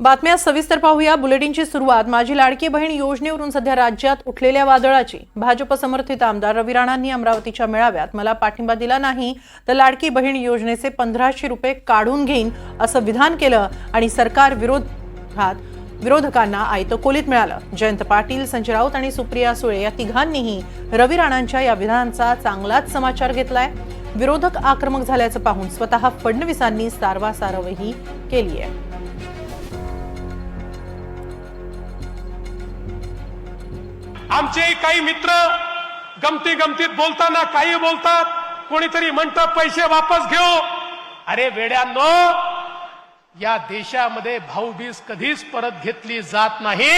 बातम्या सविस्तर पाहूया. बुलेटिनची सुरुवात. माझी लाडकी बहीण योजनेवरून सध्या राज्यात उठलेल्या वादळाची. भाजप समर्थित आमदार रवी राणांनी अमरावतीच्या मेळाव्यात मला पाठिंबा दिला नाही तर लाडकी बहीण योजनेचे पंधराशे रुपये काढून घेईन असं विधान केलं आणि सरकार विरोधात विरोधकांना आयतं कोलीत मिळालं. जयंत पाटील संजय राऊत आणि सुप्रिया सुळे या तिघांनीही रवी राणांच्या या विधानाचा चांगलाच समाचार घेतलाय. विरोधक आक्रमक झाल्याचं पाहून स्वतः फडणवीसांनी सारवासारवही केली आहे आमचे काही मित्र गमती गमतीत बोलताना काही बोलतात कोणीतरी म्हणतं पैसे वापस घेऊ. अरे वेड्यांनो या देशामध्ये भाऊबीज कधीच परत घेतली जात नाही.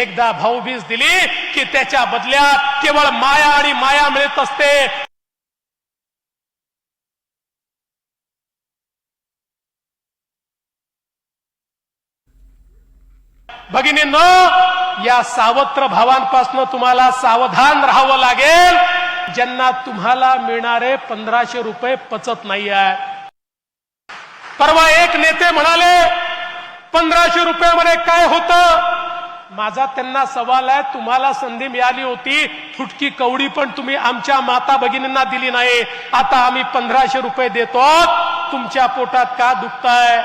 एकदा भाऊबीज दिली की त्याच्या बदल्यात केवळ माया आणि माया मिळत असते. भगिनींनो या सावत्र भावांपासून तुम्हाला सावधान राहावं लागेल. ज्यांना तुम्हाला मिळणारे पंधराशे रुपये पचत नाही आहे परवा एक नेते म्हणाले पंधराशे रुपयामध्ये काय होतं? माझा त्यांना सवाल आहे तुम्हाला संधी मिळाली होती. फुटकी कवडी पण तुम्ही आमच्या माता भगिनींना दिली नाही. आता आम्ही पंधराशे रुपये देतो. तुमच्या पोटात का दुखताय?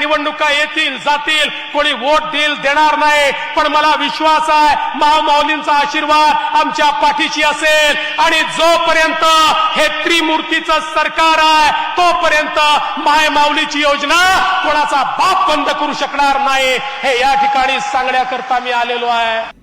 निवडणुका येतील जातील कोणी वोट देईल देणार नाही. पण मला विश्वास आहे महामाऊलींचा आशीर्वाद आमच्या पाठीशी असेल. आणि जोपर्यंत हे त्रिमूर्तीचं सरकार आहे तोपर्यंत माय माऊलीची योजना कोणाचा बाप बंद करू शकणार नाही. हे या ठिकाणी सांगण्याकरता मी आलेलो आहे.